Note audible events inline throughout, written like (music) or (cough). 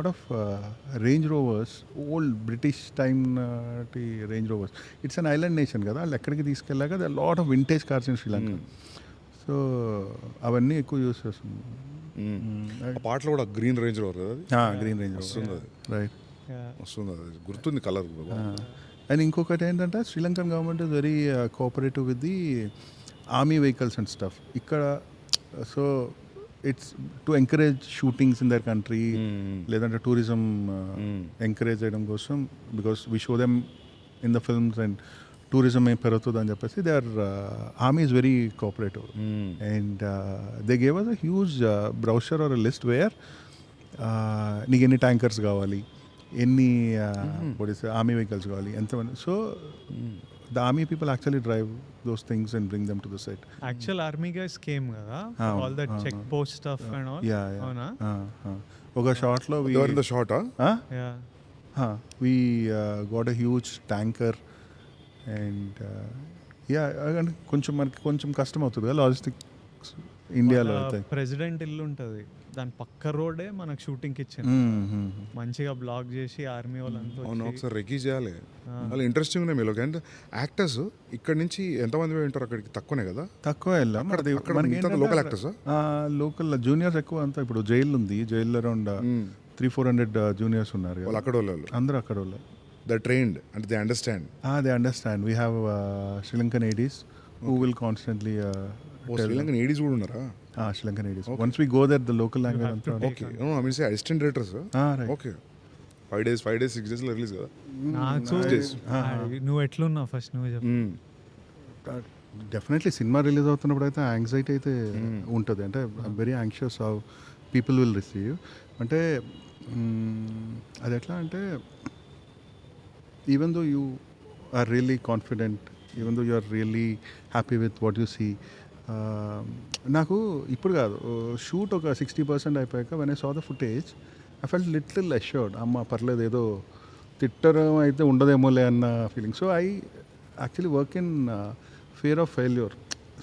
lot of uh, Range Rovers, old British time uh, Range Rovers. It's an island nation కదా. వాళ్ళు ఎక్కడికి తీసుకెళ్ళాక the lot of vintage cars in Sri Lanka so అవన్నీ ఎక్కువ use చేస్తుంది ఆ పాటలో కూడా గ్రీన్ రేంజ్ రోవర్ కదా గ్రీన్ రేంజ్ వస్తుంది రైట్ వస్తుంది గుర్తుంది కలర్ అండ్ ఇంకొకటి ఏంటంటే Sri Lankan government is very cooperative with the army vehicles and stuff ఇక్కడ so it's to encourage shootings in their country లేదంటే టూరిజం ఎంకరేజ్ చేయడం కోసం because we show them in the films and tourism ఏం పెరుగుతుంది అని చెప్పేసి they are army is very cooperative and they gave us a huge brochure or list where నీకు ఎన్ని tankers కావాలి ఎన్ని ఆర్మీ వెహికల్స్ కావాలి ఎంతమంది so the army people actually drive those things and bring them to the set actual army guys came కదా? Ah, all that ah, check ah. Post stuff and all yeah అవునా? ఒక షార్ట్లో ఎవరి the short yeah we got a huge tanker and yeah కొంచెం మనకి కొంచెం కష్టం అవుతుంది కదా లాజిస్టిక్స్ ఇండియాలో అయితే. ప్రెసిడెంట్ ఇల్లు ఉంటది. దాని పక్క రోడే మనకు షూటింగ్ ఇచ్చింది. మంచిగా బ్లాక్ చేసి ఆర్మీ వాళ్ళంతా అవును ఒకసారి రెకీ చేయాలి. వాళ్ళు ఇంట్రెస్టింగ్ ఉన్నాయి మీలో అంటే యాక్టర్స్ ఇక్కడ నుంచి ఎంతమంది పోయి ఉంటారు అక్కడికి? తక్కువనే కదా? తక్కువ వెళ్ళాం actors ఆ, లోకల్ జూనియర్స్ ఎక్కువ అంతా ఇప్పుడు జైలు ఉంది. జైల్లో around three four hundred juniors ఉన్నారు. వాళ్ళు అక్కడ వాళ్ళు అందరూ అక్కడ వాళ్ళు. ద ట్రైన్డ్ అంటే they understand they understand we have Sri Lankan ADs who will constantly Sri Lankan ADs కూడా ఉన్నారా? Sri Lankan ADs once we go that the local language okay I mean say assistant directors Ah. Okay five days five days six డేస్లో release కదా? నాకు ఆ, నువ్వు ఎట్లున్నావు first నువ్వు చెప్పు. డెఫినెట్లీ సినిమా రిలీజ్ అవుతున్నప్పుడు అయితే యాంగ్జైటీ అయితే ఉంటుంది. అంటే very anxious how people will receive అంటే మ్మ్, అది ఎట్లా అంటే even though you are really confident even though you are really happy with what you see నాకు ఇప్పుడు కాదు షూట్ ఒక సిక్స్టీ పర్సెంట్ అయిపోయాక when I saw the footage I felt little assured అమ్మ పర్లేదు ఏదో తిట్టడం అయితే ఉండదేమోలే అన్న feeling so I actually work in fear of failure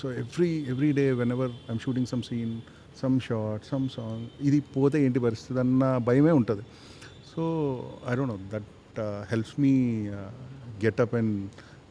so every every day when ever I'm shooting some scene some shot some song ఇది పోతే ఏంటి పరిస్థితి అన్న భయమే ఉంటుంది. So I don't know that helps me get up and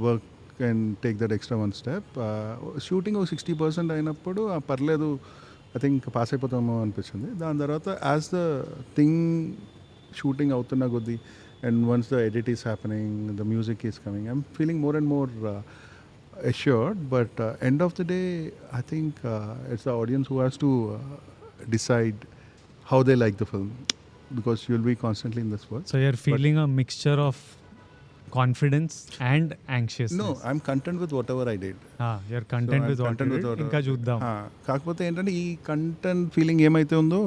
work and take that extra one step shooting ఒక sixty percent అయినప్పుడు పర్లేదు ఐ థింక్ పాస్ అయిపోతామో అనిపించింది. దాని తర్వాత యాజ్ ద థింగ్ షూటింగ్ అవుతున్న కొద్దీ and once the edit is happening the music is coming I'm feeling more and more assured. But uh, end of the day i think uh, it's the audience who has to uh, decide how they like the film because you'll be constantly in this world. So you're feeling a mixture of confidence and anxious no i'm content with whatever i did. You're content with content with what- ఇంకా చూద్దాం. ఆ, కాకపోతే ఏంటంటే ఈ content feeling ఏమైతే ఉందో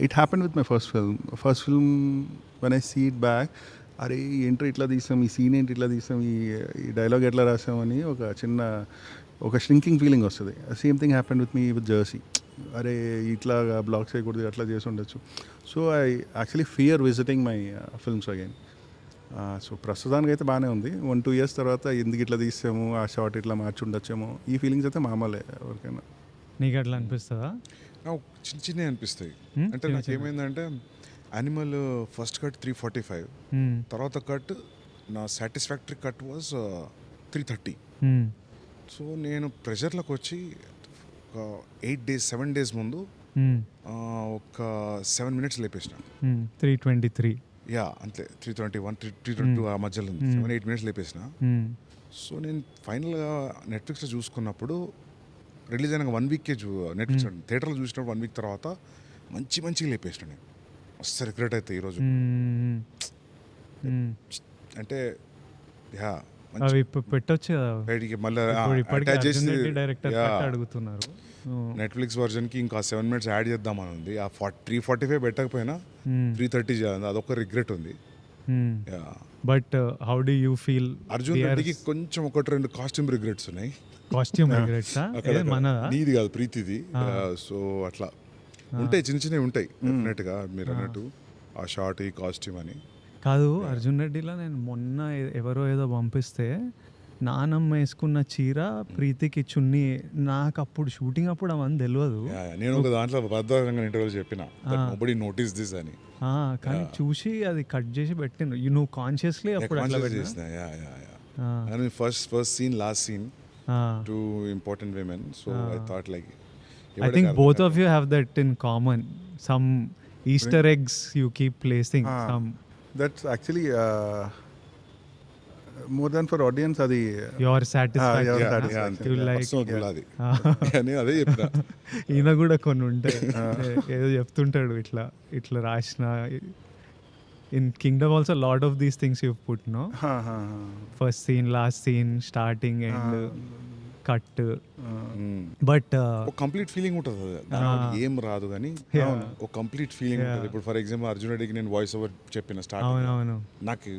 it happen with my first film first film one I see it back అరే ఈ ఎంట్రీ ఇట్లా తీసాం ఈ సీన్ ఏంటి ఇట్లా తీసాం ఈ ఈ డైలాగ్ ఎట్లా రాసామని ఒక చిన్న ఒక షింకింగ్ ఫీలింగ్ వస్తుంది. Same thing happen with me with Jersey అరే ఇట్లా బ్లాక్ చేయకూడదు అట్లా చేసి ఉండొచ్చు. So I actually fear visiting my films again so ప్రస్తుతానికి అయితే బాగానే ఉంది వన్ టూ ఇయర్స్ తర్వాత ఎందుకు ఇట్లా తీసాము ఆ షార్ట్ ఇట్లా మార్చి ఉండొచ్చేమో ఈ ఫీలింగ్స్ అయితే మామూలే ఎవరికైనా నీకు అట్లా అనిపిస్తుందా నాకు చిన్న చిన్నవి అనిపిస్తాయి? అంటే నాకు ఏమైందంటే Animal first cut three forty five. తర్వాత కట్ నా satisfactory cut was three thirty. So నేను ప్రెషర్లోకి వచ్చి ఒక ఎయిట్ డేస్ సెవెన్ డేస్ ముందు. ఆ, ఒక సెవెన్ మినిట్స్ లేపేసిన. త్రీ ట్వంటీ త్రీ యా అంతే three twenty one three three twenty two ఆ మధ్యలో ఉంది Hmm. సెవెన్ ఎయిట్ మినిట్స్ లేపేసిన Hmm. సో నేను ఫైనల్గా నెట్ఫ్లిక్స్లో చూసుకున్నప్పుడు రిలీజ్ అయిన వన్ వీక్కే చూ నెట్ఫ్లిక్స్ థియేటర్లో చూసినప్పుడు వన్ వీక్ తర్వాత మంచి మంచిగా లేపేసిన నేను మస్తు రిగ్రెట్ అయితే ఈరోజు Hmm. Hmm. అంటే యా అవి పెట్టొచ్చు మళ్ళీ అటాచ్ చేసి డైరెక్టర్ అడుగుతున్నారు. నెట్ఫ్లిక్స్ వర్జన్కి ఇంకా సెవెన్ మినిట్స్ యాడ్ చేద్దామని ఉంది ఆ త్రీ ఫార్టీ ఫైవ్ పెట్టకపోయినా Hmm. త్రీ థర్టీ చేయాలి. అదొక రిగ్రెట్ ఉంది. Hmm. But how do you feel Arjun రెడ్డికి కొంచెం ఒకటి రెండు కాస్ట్యూమ్ రిగ్రెట్స్ ఉన్నాయి. కాస్ట్యూమ్ రిగ్రెట్స్ నీది కాదు ప్రీతిది. సో అట్లా. ఉంటాయి చిన్న చిన్నవి ఉంటాయి డెఫినెట్గా మీరు అన్నట్టు. ఆ షార్ట్ ఈ కాస్ట్యూమ్ అని. కాదు అర్జున్ రెడ్డిలో నేను మొన్న ఎవరో ఏదో పంపిస్తే నానమ్మ వేసుకున్న చీర ప్రీతికి చున్నీ నాకు అప్పుడు షూటింగ్ అప్పుడు అవన్నీ తెలియదు. నేను ఒక దాంట్లో భద్రంగా ఇంటర్వ్యూలో చెప్పిన. నోబడి నోటీస్ దిస్ అని. కానీ చూసి అది కట్ చేసి You నువ్వు కాన్షియస్లీ అప్పుడు అట్లా పెట్టినా? Yeah yeah yeah. First first scene last scene. Two important women so I thought like I think both of you have that in common. Some Easter eggs you keep placing. Ah. That's actually more than for audience అది అది Ah. (laughs) చెప్పిన. ఈయన కూడా కొన్ని ఉంటాయి. (laughs) ఏ- ఏదో చెప్తుంటాడు ఇట్లా ఇట్లా రాసిన in Kingdom also lot of these things you put no? First scene last scene starting and cut but ఒక కంప్లీట్ ఫీలింగ్ ఉంటుంది అది. ఏం రాదు కానీ ఒక కంప్లీట్ ఫీలింగ్ ఉంటుంది. ఇప్పుడు ఫర్ ఎగ్జాంపుల్ అర్జున్ రెడ్డికి నేను వాయిస్ ఓవర్ చెప్పిన స్టార్ట్ అవునవును నాకు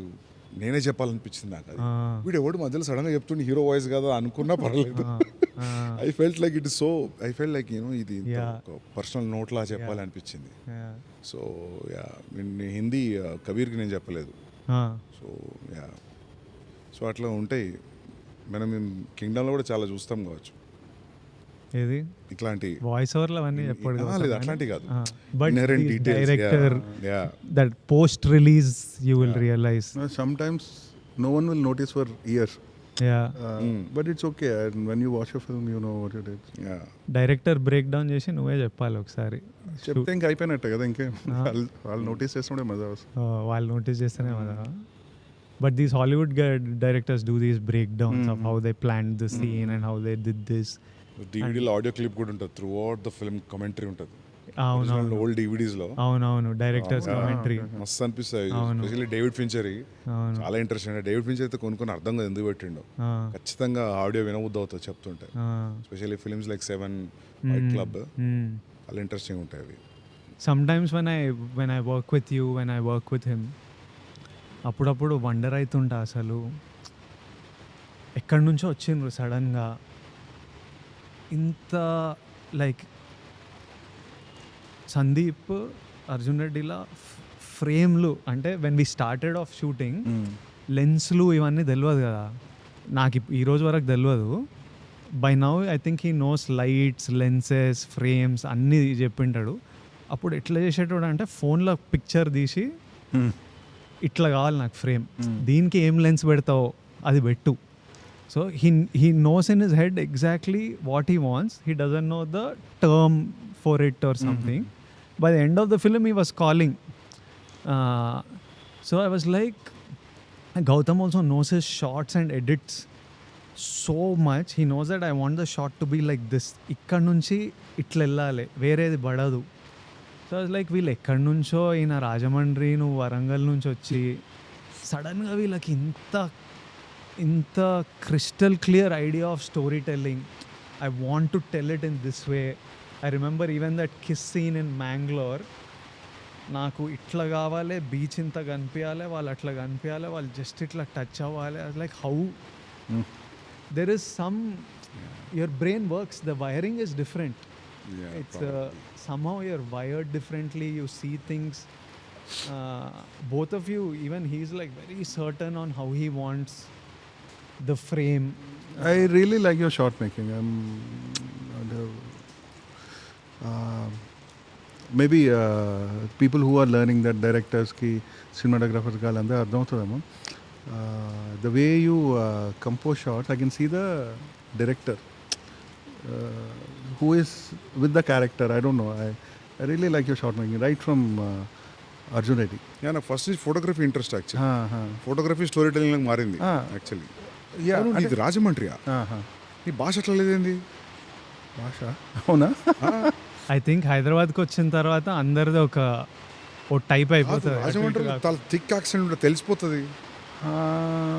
నేనే చెప్పాలనిపించింది నాకు అది. వీడు ఎవడు మధ్యలో సడన్గా చెప్తుండే హీరో వాయిస్ కదా అనుకున్నా (laughs) పర్లేదు. I felt like it so I felt like you know ఇది. పర్సనల్ నోట్ లా చెప్పాలనిపించింది. సో యా హిందీ కబీర్కి నేను చెప్పలేదు. సో యా సో అట్లా ఉంటాయి. మనం కింగ్డమ్లో కూడా చాలా చూస్తాం కావచ్చు ఏది ఇట్లాంటి వాయిస్ ఓవర్లు అవన్నీ లేదు అట్లాంటి కాదు but. Director. That post release you will realize sometimes no one will notice for years. Yeah Uh, Mm. But it's okay. And when you watch a film, you know what it is. Yeah. Director break down చేసి నువ్వే చెప్పాలి ఒకసారి చెప్తే ఇంక అయిపోయినట్టే కదా ఇంకే వాళ్ళు నోటీస్ చేస్తుండే మజా వాళ్ళు నోటీస్ చేస్తేనే but these Hollywood directors do these breakdowns of how they plan the scene and how they did this డివిడీలో audio clip కూడా ఉంటుంది. Throughout the film commentary ఉంటుంది. అవునవును. ఓల్డ్ డివిడీస్లో. అవునవును. డైరెక్టర్స్ కమెంటరీ మస్తు అనిపిస్తాయి. స్పెషల్లీ డేవిడ్ ఫించరీ అవును. చాలా ఇంట్రెస్ట్ అండి డేవిడ్ ఫించర్ అయితే కొనుక్కొని అర్థం కాదు ఎందుకు పెట్టిండో. ఖచ్చితంగా ఆడియో వినబుద్ధి అవుతుంది చెప్తుంటే. Specially films like seven fight club. చాలా ఇంట్రెస్టింగ్ ఉంటాయి అవి. Sometimes when I when I work with you when I work with him అప్పుడప్పుడు వండర్ అవుతుంటా అసలు. ఎక్కడి నుంచో వచ్చిండ్రు సడన్గా. ఇంత లైక్ సందీప్ అర్జున్ రెడ్డిలా ఫ్రేమ్లు అంటే when we started off shooting లెన్స్లు ఇవన్నీ తెలియదు కదా. నాకు ఈ రోజు వరకు తెలియదు by now I think he knows lights lenses frames అన్నీ చెప్పింటాడు అప్పుడు ఎట్లా చేసేటోడు అంటే ఫోన్లో పిక్చర్ తీసి ఇట్లా కావాలి నాకు ఫ్రేమ్. దీనికి ఏం లెన్స్ పెడతావో అది పెట్టు. So he he knows in his head exactly what he wants. He doesn't know the term for it or something. By the end of the film he was calling. So I was like Gautam also knows his shots and edits so much. He knows that I want the shot to be like this. ఇక్కడ నుంచి ఇట్లా వెళ్ళాలి. వేరేది పడదు. So like వీళ్ళు ఎక్కడి నుంచో ఈయన రాజమండ్రి నువ్వు వరంగల్ నుంచి వచ్చి సడన్గా వీళ్ళకి ఇంత ఇంత crystal clear idea of story telling I want to tell it in this way I remember even that kiss scene in Mangalore నాకు ఇట్లా కావాలి బీచ్ ఇంత కనిపించాలి వాళ్ళు అట్లా కనిపించాలి వాళ్ళు జస్ట్ ఇట్లా టచ్ అవ్వాలి. Like how there is some your brain works the wiring is different Yeah, it's uh, somehow you're wired differently. You see things. Uh, both of you, even he's like very certain on how he wants the frame. I really like your shot making. I'm, um, uh, maybe people who are learning that directors ki cinematographers ga and uh, the way you uh, compose shots i can see the director uh, director who is with the character I don't know I I really like your shot making right from Arjun Reddy yeah నాకు first photography interest actually photography story telling మారింది Ah. Actually yeah ఇది రాజమండ్రియా? నీ భాష ఎట్లా లేదండి భాష? అవునా? (laughs) ఐ థింక్ హైదరాబాద్కి వచ్చిన తర్వాత అందరిది ఒక ఓ టైప్ అయిపోతుంది రాజమండ్రి చాలా థిక్ యాక్సెంట్ ఉంటుంది తెలిసిపోతుంది.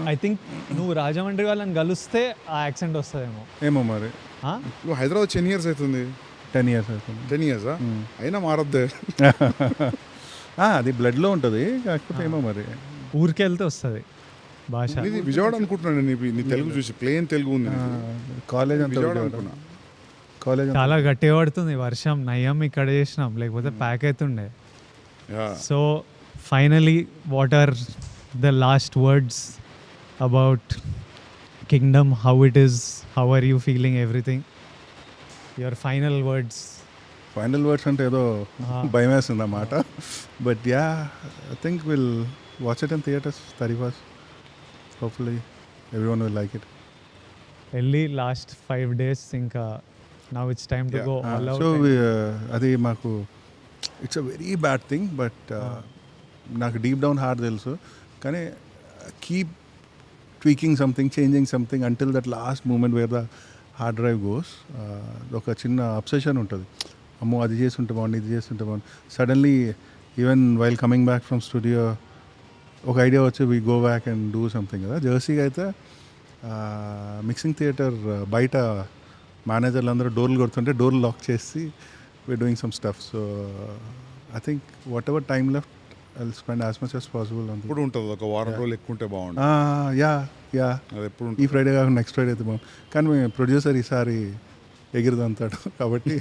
ఐ థింక్ నువ్వు రాజమండ్రి వాళ్ళని కలిస్తే ఆ యాక్సెంట్ వస్తుందేమో. ఏమో మరి. ఆ? నువ్వు హైదరాబాద్ టెన్ ఇయర్స్ అవుతుంది? టెన్ ఇయర్స్ అవుతుంది. టెన్ ఇయర్సా అయినా మారద్దే. (laughs) ఆ, అది బ్లడ్లో ఉంటుంది కాకపోతే ఏమో మరి. ఊరికి వెళ్తే వస్తుంది భాష. ఇది విజయవాడ అనుకుంటున్నాను నీ నీ తెలుగు చూసి ప్లేన్ తెలుగు ఉంది. కాలేజ్ అంతా విజయవాడ. అనుకున్నా. కాలేజ్ చాలా గట్టిగా పడుతుంది వర్షం నయ్యం ఇక్కడ చేసినాం లేకపోతే ప్యాక్ అవుతుండే. Yeah So, finally, what are the last words about kingdom, how it is, how are you feeling, everything. Your final words. Final words అంటే ఏదో భయం వేస్తుంది అన్నమాట but yeah I think will watch it in theatres thirty first hopefully everyone will like it వెళ్ళి last five days ఇంకా now it's time to. Go so అది మాకు it's a very bad thing but నాకు deep down heart తెలుసు కానీ keep tweaking something changing something until that last moment where the hard drive goes ఒక చిన్న obsession ఉంటుంది. అమ్మో అది చేస్తుంటే బాగుంది ఇది చేస్తుంటే బాగుంది. Suddenly even while coming back from studio ఒక ఐడియా వచ్చి we go back and do something కదా జర్సీగా అయితే మిక్సింగ్ థియేటర్ బయట మేనేజర్లు అందరూ డోర్లు కొడుతుంటే డోర్లు లాక్ చేసి we doing some stuff so I think whatever time left I spend as much as possible అంది ఎప్పుడు ఉంటుంది ఒక వారం రోజులు ఎక్కువ ఉంటే బాగుంటుంది. Yeah yeah. అది ఎప్పుడు ఈ ఫ్రైడే కాకుండా నెక్స్ట్ ఫ్రైడే అయితే బాగుంది కానీ ప్రొడ్యూసర్ ఈసారి ఎగిరిదంతాడు (laughs) కాబట్టి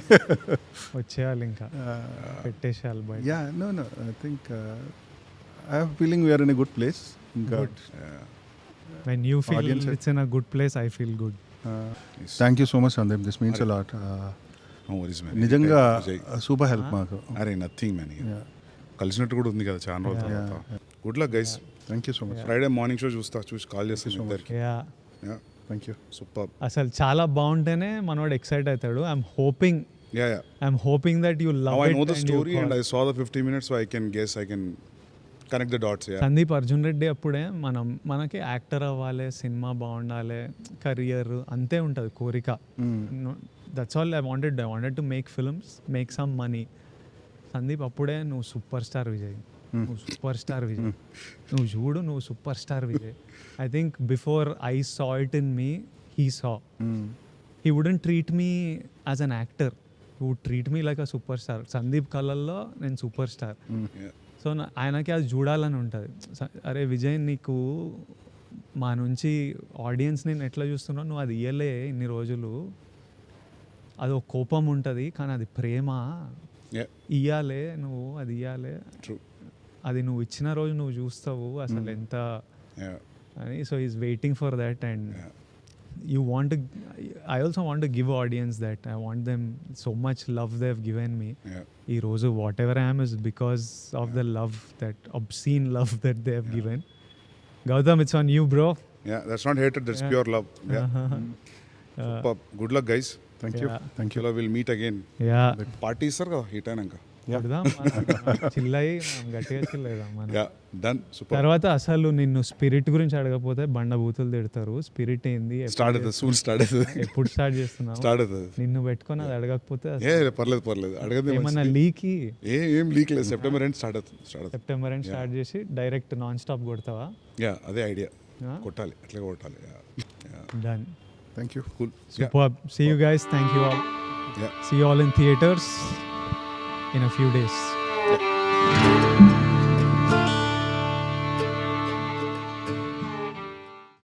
వచ్చేయాలి ఇంకా. పెట్టేసేయాలి బయట. Yeah no no I think I have feeling we're in a good place ఇంకా when you feel it's in a good place I feel good thank you so much Sandeep this means man. నిజంగా. Super help మాకు. అరే nothing man. కలిసినట్టు కూడా ఉంది కదా చాలా రోజుల తర్వాత. Good luck guys thank you so much Friday morning show చూస్తా చూసి కాల్ చేస్తాను ఇద్దరికి. థ్యాంక్ యూ సూపర్ అసలు చాలా బాగుంటేనే మనోడు ఎక్సైట్ అవుతాడు. I'm hoping yeah yeah I'm hoping that you love I know the story and I saw the 50 minutes, so I can guess, I can connect the dots. Yeah. Sandeep Arjun Reddy అప్పుడే మనం మనకి actor అవ్వాలి cinema బాగుండాలి career అంతే ఉంటుంది కోరిక. That's all I wanted I wanted to make films make some money Sandeep అప్పుడే నువ్వు సూపర్ స్టార్ విజయ్. నువ్వు సూపర్ స్టార్ విజయ్. నువ్వు చూడు నువ్వు super star Vijay. I think before I saw it in me he saw he wouldn't treat me as an actor he would treat me like a super star Sandeep కళల్లో నేను super star. So ఆయనకి అది చూడాలని ఉంటుంది. అరే విజయ్ నీకు మా నుంచి ఆడియన్స్ నేను ఎట్లా చూస్తున్నావు? నువ్వు అది ఇయ్యలే ఇన్ని రోజులు. అది ఒక కోపం ఉంటుంది కానీ అది ప్రేమ. ఇయ్యాలే నువ్వు అది ఇయ్యాలే. అది నువ్వు ఇచ్చిన రోజు నువ్వు చూస్తావు అసలు ఎంత. అని so is waiting for that and Yeah. you want to i also want to give audience that i want them so much love they've given me Yeah. ఈ రోజు whatever I'm is because of the love that obscene love that they have given Gautam it's on you bro Yeah. That's not hatred, that's pure love. Yeah. Superb. Thank you. Thank you we'll meet again. Yeah party ఇస్తారు కదా heat అయినాక. (laughs) చిల్లయి గట్టిగా చిల్లేదాం done super తర్వాత అసలు నిన్ను spirit గురించి అడగకపోతే బండ బూతులు తిడతారు. స్పిరిట్ ఏంది? స్టార్ట్ అవుతుంది సూన్ స్టార్ట్ అవుతుంది. ఎప్పుడు స్టార్ట్ చేస్తున్నావు? స్టార్ట్ అవుతుంది. నిన్ను పెట్టుకొని అది అడగకపోతే ఏ పర్లేదు పర్లేదు. అడగదే ఏమన్నా లీకి ఏ ఏం లీక్ లేదు. సెప్టెంబర్ ఎండ్ స్టార్ట్ అవుతుంది స్టార్ట్ సెప్టెంబర్ అని స్టార్ట్ చేసి డైరెక్ట్ నాన్ స్టాప్ కొడతావా? యా అదే ఐడియా. కొట్టాలి అట్లే కొట్టాలి. Done Thank you. Cool. Superb. Yeah. See you guys. Thank you all. Yeah. See you all in theaters in a few days. Yeah.